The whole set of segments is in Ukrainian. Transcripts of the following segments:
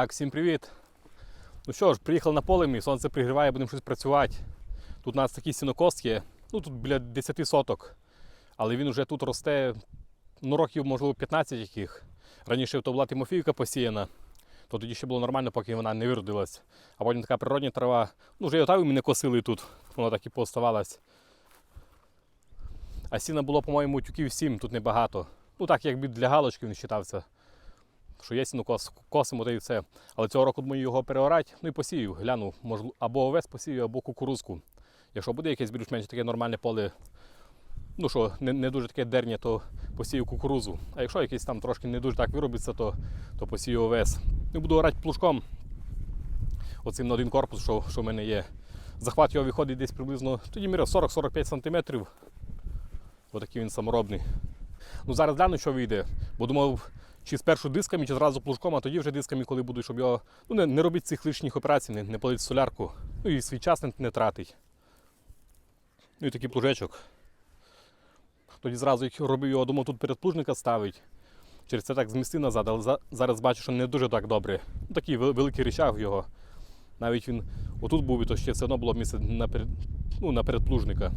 Так, всім привіт. Ну що ж, приїхали на поле мій, сонце пригріває, будемо щось працювати. Тут у нас такий сінокос є, ну тут біля 10 соток. Але він вже тут росте, ну років, можливо, 15 яких. Раніше то була Тимофіївка посіяна, то тоді ще було нормально, поки вона не виродилась. А потім така природня трава. Ну, вже і отаві ми не косили тут, вона так і пооставалась. А сіна було, по-моєму, тюків 7, тут небагато. Ну так, якби для галочки він вважався що є сінокос, косимо та і все. Але цього року думаю його переорати, ну і посію, гляну, можливо, або овес посію, або кукурузку. Якщо буде якесь більш-менш таке нормальне поле, ну що, не, не дуже таке дернє, то посію кукурузу. А якщо якесь там трошки не дуже так виробиться, то, то посію овес. Ну, буду орати плужком. Оцим на один корпус, що, що в мене є. Захват його виходить десь приблизно, тоді міряв 40-45 см. Отакий він саморобний. Ну зараз гляну, що вийде, бо думав, чи спершу дисками, чи зразу плужком, а тоді вже дисками, коли буду, щоб його ну, не, не робити цих лишніх операцій, не, не палити солярку. Ну і свій час не, не тратить. Ну і такий плужечок. Тоді зразу, як робив його, думав, тут перед плужника ставить. Через це так змістив назад, але за, зараз бачу, що не дуже так добре. Ну, такий великий речах в його. Навіть він отут був, і то ще все одно було місце наперед, ну, наперед плужника.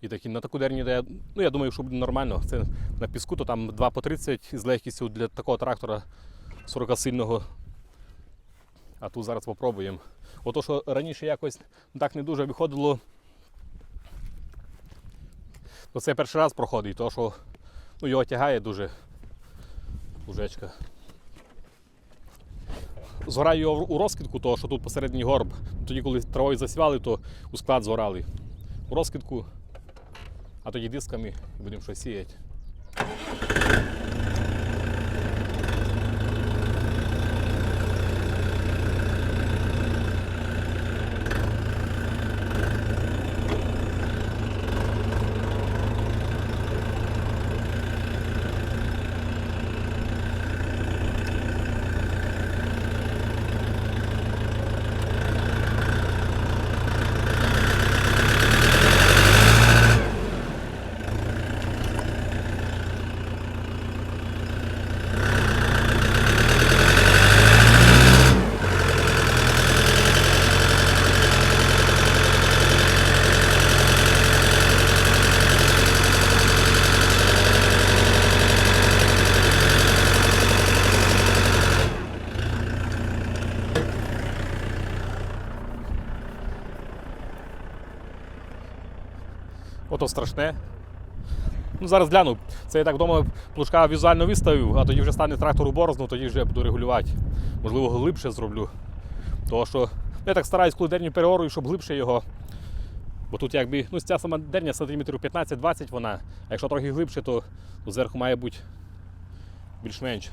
І такі на таку дерні, де ну я думаю, що буде нормально. Це на піску, то там 2 по 30 з легкістю для такого трактора 40 сильного. А тут зараз попробуємо. Ото, що раніше якось так не дуже виходило, то це перший раз проходить, то що ну, його тягає дуже лужечка. Згораю його у розкидку, того, що тут посередній горб. Тоді, коли травою засівали, то у склад згорали. У розкидку а тоді дисками будемо щось сіяти. Ото страшне. Ну, зараз гляну. Це я так вдома плужка візуально виставив, а тоді вже стане трактор у борозну, тоді вже буду регулювати. Можливо, глибше зроблю. Тому що я так стараюсь, коли дерню переорую, щоб глибше його. Бо тут якби ну, ця сама дерня сантиметрів 15-20 вона, а якщо трохи глибше, то зверху має бути більш-менш.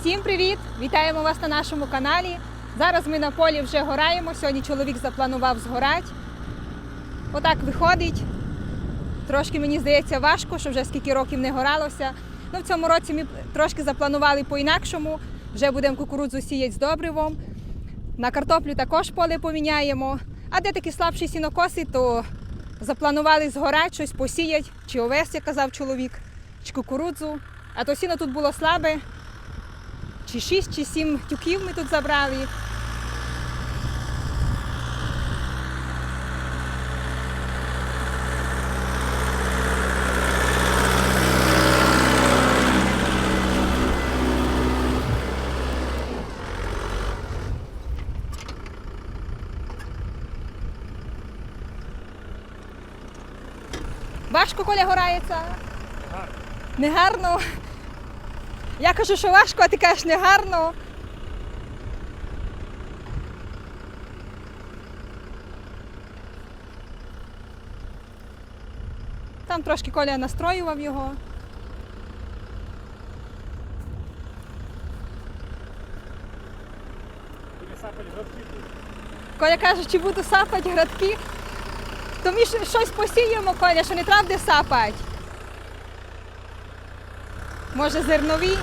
Всім привіт! Вітаємо вас на нашому каналі. Зараз ми на полі вже гораємо. Сьогодні чоловік запланував згорати. Отак виходить. Трошки мені здається важко, що вже скільки років не горалося. Ну, в цьому році ми трошки запланували по-інакшому. Вже будемо кукурудзу сіяти з добривом. На картоплю також поле поміняємо. А де такі слабші сінокоси, то запланували згорати, щось посіяти, чи овес, як казав чоловік, чи кукурудзу. А то сіно тут було слабе, чи 6, чи 7 тюків ми тут забрали. Важко коля горається? Негарно. Я кажу, що важко, а ти кажеш негарно. Там трошки Коля настроював його. Коля каже, чи буду сапати градки. То ми щось посіємо, Коля, що не треба буде сапати. Може, зернові?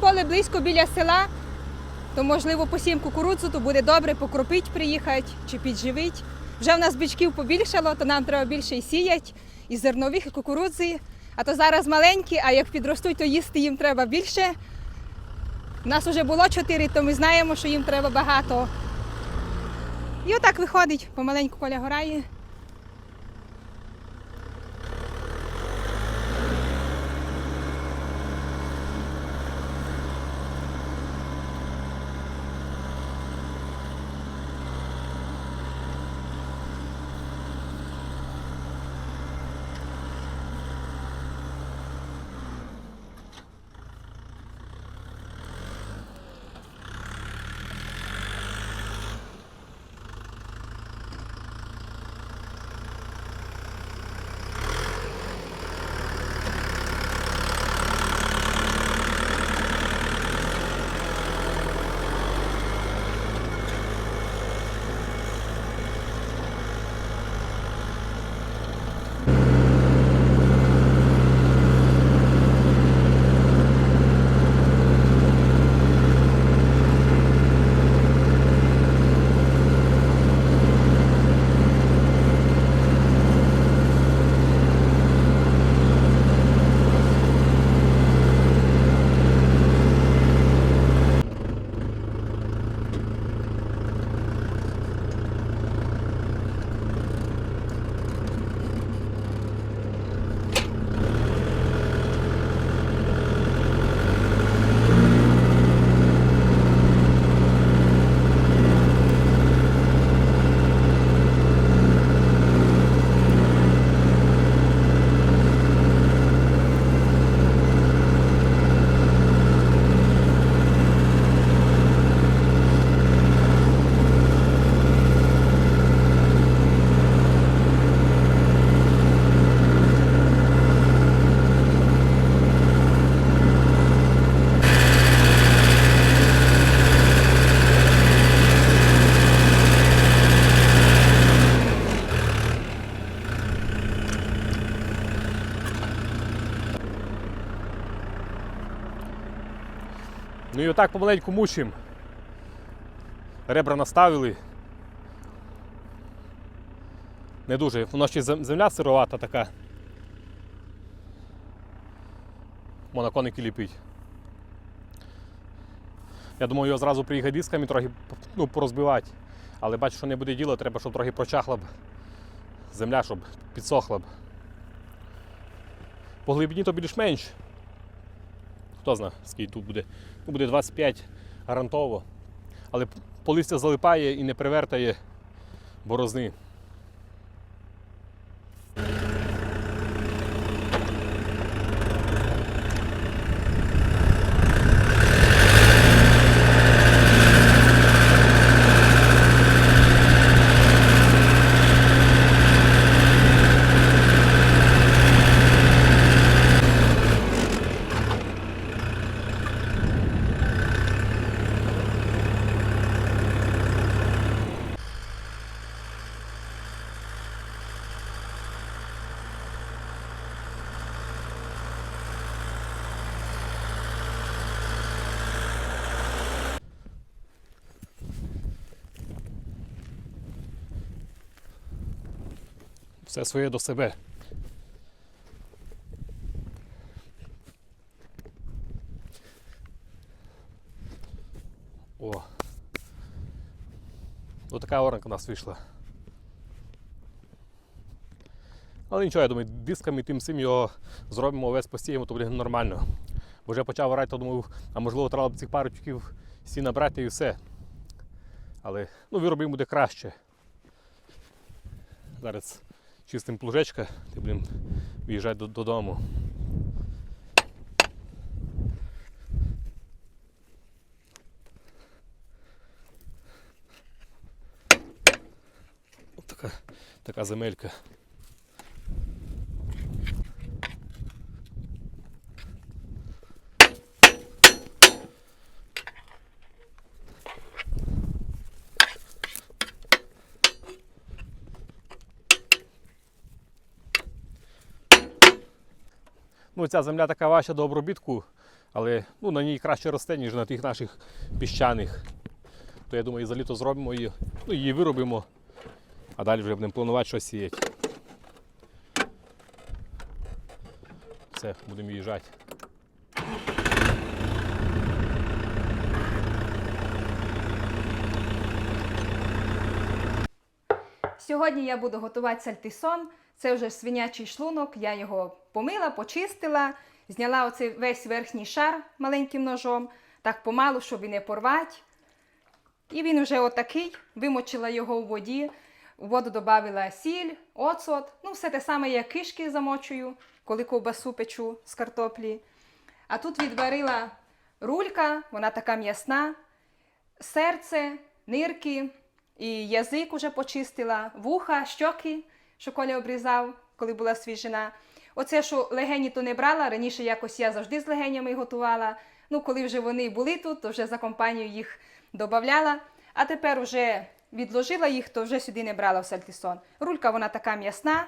Поле близько біля села, то можливо посіємо кукурудзу, то буде добре покропить приїхати чи підживить. Вже в нас бичків побільшало, то нам треба більше і сіять, і зернових, і кукурудзи. А то зараз маленькі, а як підростуть, то їсти їм треба більше. У нас вже було чотири, то ми знаємо, що їм треба багато. І отак виходить, помаленьку коля горає. Ну і отак помаленьку мучимо. Ребра наставили. Не дуже. Нас ще земля сировата така. Можна коники ліпить. Я думаю, його зразу приїхати дисками трохи ну, порозбивати. Але бачу, що не буде діла, треба, щоб трохи прочахла б земля, щоб підсохла б. По глибині то більш-менш. Хто знає, скільки тут буде. Ну, буде 25 гарантово. Але полистя залипає і не привертає борозни. Все своє до себе. О. Ось така оранка у нас вийшла. Але нічого, я думаю, дисками тим всім його зробимо, весь посіємо, то буде нормально. Бо вже почав орати, то думав, а можливо треба б цих парочків сіна брати і все. Але ну, виробимо буде краще. Зараз чистим плужечка ти, блін, в'їжджай до- додому. От така, така земелька. Ну, ця земля така важча до обробітку, але ну, на ній краще росте, ніж на тих наших піщаних. То я думаю, за літо зробимо її, ну, її виробимо, а далі вже будемо планувати щось сіяти. Все, будемо їжджати. Сьогодні я буду готувати сальтисон. Це вже свинячий шлунок. Я його помила, почистила, зняла оцей весь верхній шар маленьким ножом, так помалу, щоб і не порвати. І він вже отакий, вимочила його у воді, у воду додавила сіль, оцот, ну все те саме, як кишки замочую, коли ковбасу печу з картоплі. А тут відварила рулька, вона така м'ясна, серце, нирки, і язик уже почистила, вуха, щоки, що Коля обрізав, коли була свіжина. Оце, що легені то не брала, раніше якось я завжди з легенями готувала. Ну, коли вже вони були тут, то вже за компанію їх додавала. А тепер вже відложила їх, то вже сюди не брала в сальтисон. Рулька вона така м'ясна.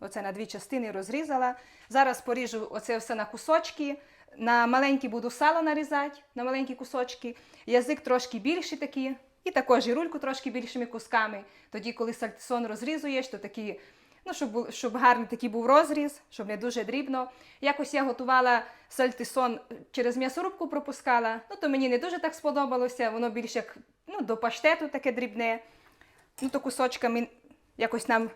Оце на дві частини розрізала. Зараз поріжу оце все на кусочки. На маленькі буду сало нарізати, на маленькі кусочки. Язик трошки більший такий. І також і рульку трошки більшими кусками. Тоді, коли сальтисон розрізуєш, то такі, ну, щоб, щоб гарний такий був розріз, щоб не дуже дрібно. Якось я готувала сальтисон через м'ясорубку пропускала. Ну, то мені не дуже так сподобалося, воно більш як ну, до паштету таке дрібне. Ну, то кусочками якось нам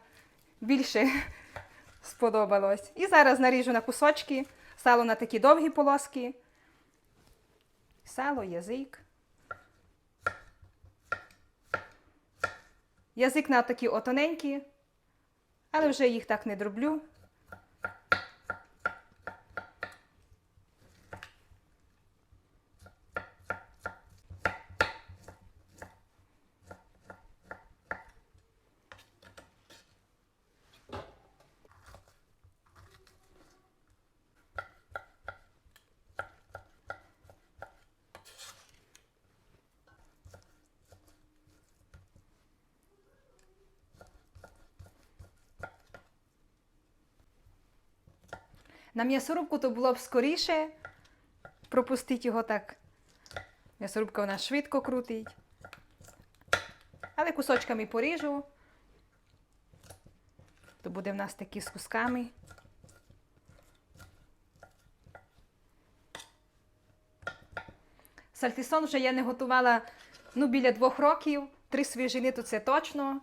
більше сподобалось. І зараз наріжу на кусочки, сало на такі довгі полоски. Сало, язик. Язик на такі отоненькі, але вже їх так не дроблю. На м'ясорубку то було б скоріше пропустити його так. М'ясорубка вона швидко крутить. Але кусочками поріжу. То буде в нас такі з кусками. Сальтисон вже я не готувала ну, біля двох років. Три свіжини то це точно.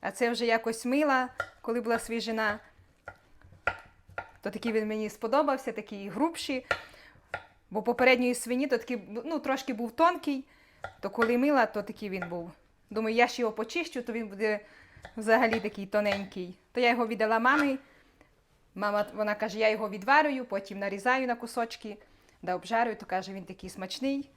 А це вже якось мила, коли була свіжина то такий він мені сподобався, такий грубший. Бо попередньої свині то такий, ну, трошки був тонкий, то коли мила, то такий він був. Думаю, я ж його почищу, то він буде взагалі такий тоненький. То я його віддала мамі. Мама вона каже, я його відварюю, потім нарізаю на кусочки, да обжарюю, то каже, він такий смачний.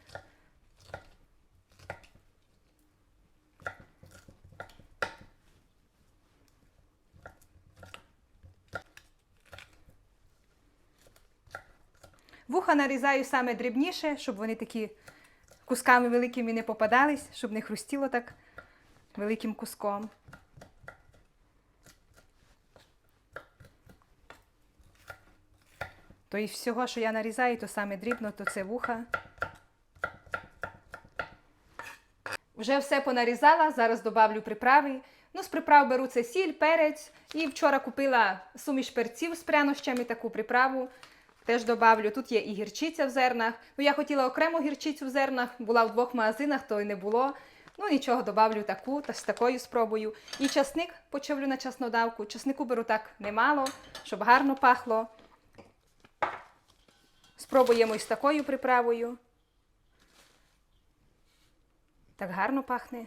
Вуха нарізаю саме дрібніше, щоб вони такі кусками великими не попадались, щоб не хрустіло так великим куском. То із всього, що я нарізаю, то саме дрібно, то це вуха. Вже все понарізала, зараз добавлю приправи. Ну, з приправ беру це сіль, перець. І вчора купила суміш перців з прянощами, таку приправу. Теж добавлю. Тут є і гірчиця в зернах. Ну, я хотіла окремо гірчицю в зернах, була в двох магазинах, то й не було. Ну, нічого, добавлю таку, та з такою спробую. І часник почавлю на часнодавку. Часнику беру так немало, щоб гарно пахло. Спробуємо із такою приправою. Так гарно пахне.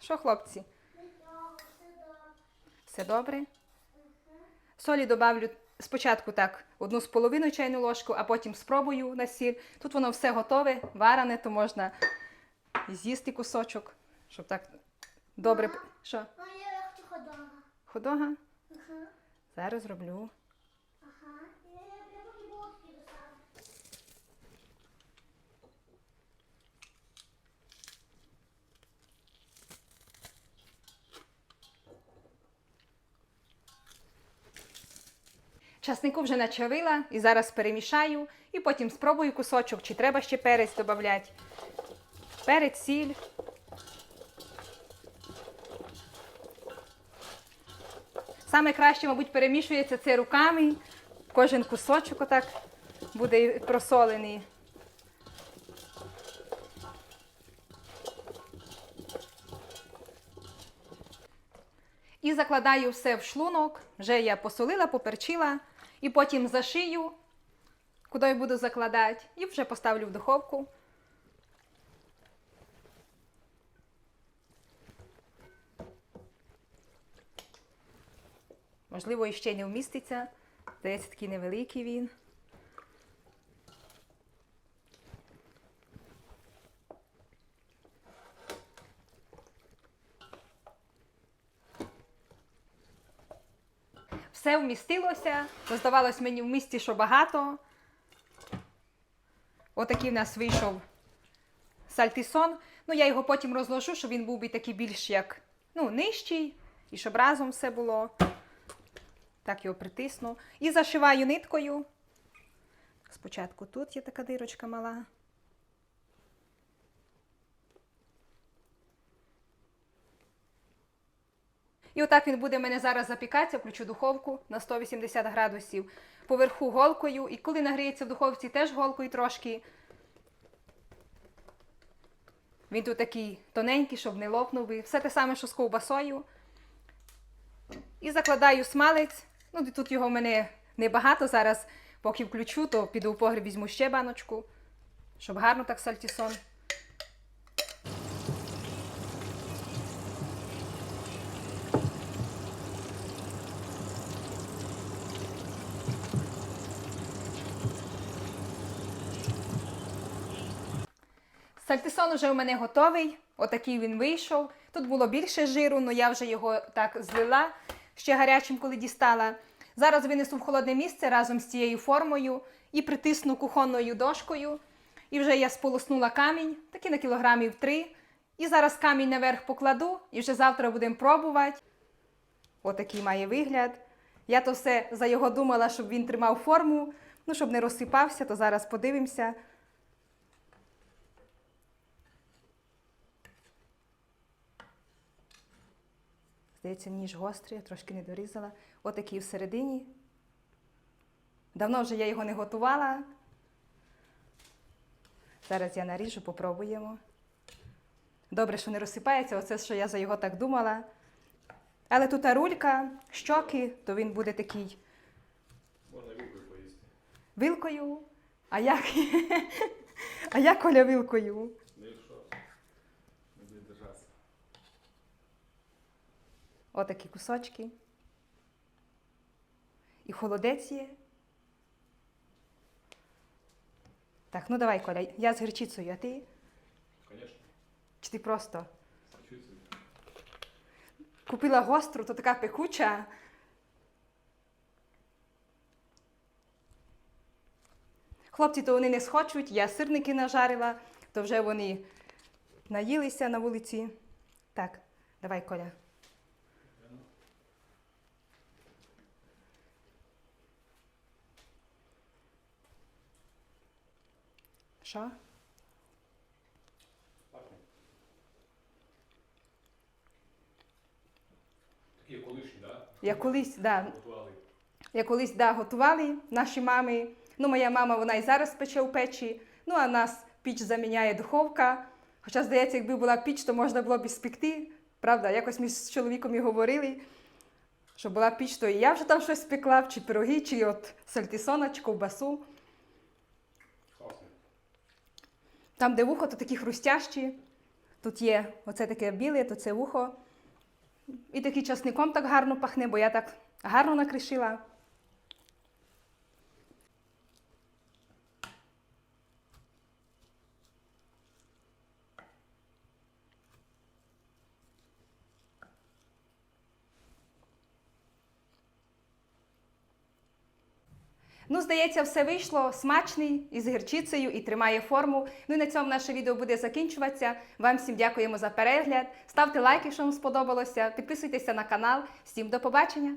Що, хлопці? Все добре? Солі добавлю спочатку так одну з половиною чайну ложку, а потім спробую на сіль. Тут воно все готове, варене, то можна з'їсти кусочок, щоб так добре. Мама, Що? Я хочу ходога. Ходога? Угу. Зараз зроблю. Ага. Я, я, я поки булочки достану. Часнику вже начавила і зараз перемішаю, і потім спробую кусочок, чи треба ще перець додати. Перець, сіль. Саме краще, мабуть, перемішується це руками. Кожен кусочок отак буде просолений. І закладаю все в шлунок. Вже я посолила, поперчила, і потім зашию, куди я буду закладати, і вже поставлю в духовку. Можливо, іще не вміститься. Здається, такий невеликий він. Все вмістилося. Здавалось мені в місті, що багато. Отакий в нас вийшов сальтисон. Ну, я його потім розложу, щоб він був би такий більш як ну, нижчий, і щоб разом все було. Так його притисну. І зашиваю ниткою. Спочатку тут є така дирочка мала. І отак він буде в мене зараз запікатися, включу духовку на 180 градусів. Поверху голкою. І коли нагріється в духовці, теж голкою трошки. Він тут такий тоненький, щоб не лопнув. Все те саме, що з ковбасою. І закладаю смалець. Ну, тут його в мене небагато. Зараз, поки включу, то піду в погріб, візьму ще баночку, щоб гарно так сальтісон. Сальтисон уже у мене готовий. Отакий він вийшов. Тут було більше жиру, але я вже його так злила ще гарячим, коли дістала. Зараз винесу в холодне місце разом з цією формою і притисну кухонною дошкою. І вже я сполоснула камінь, такий на кілограмів три. І зараз камінь наверх покладу, і вже завтра будемо пробувати. Отакий має вигляд. Я то все за його думала, щоб він тримав форму, ну, щоб не розсипався, то зараз подивимося. Здається, ніж гострий, я трошки не дорізала. Отакий всередині. Давно вже я його не готувала. Зараз я наріжу, попробуємо. Добре, що не розсипається, оце, що я за його так думала. Але тут рулька, щоки, то він буде такий Можна вілкою поїсти. вилкою. А як? А як Оля вилкою? Ну якщо не буде держатися. Отакі кусочки. І холодець є. Так, ну давай, Коля, я з гірчицею, а ти? Звісно, Чи ти просто купила гостру, то така пекуча. Хлопці то вони не схочуть, я сирники нажарила, то вже вони наїлися на вулиці. Так, давай, Коля. Що? Такі колишні, так? Я колись, да, Готували. Я колись да, готували наші мами. Ну, моя мама вона і зараз пече у печі. Ну, а нас піч заміняє духовка. Хоча, здається, якби була піч, то можна було б і спекти. Правда, якось ми з чоловіком і говорили, що була піч, то і я вже там щось спекла, чи пироги, чи от сальтисона, чи ковбасу. Там, де вухо, то такі хрустящі. Тут є оце таке біле, то це вухо. І такий часником так гарно пахне, бо я так гарно накришила. Ну, здається, все вийшло смачний із гірчицею і тримає форму. Ну і на цьому наше відео буде закінчуватися. Вам всім дякуємо за перегляд. Ставте лайки, якщо вам сподобалося. Підписуйтеся на канал. Всім до побачення!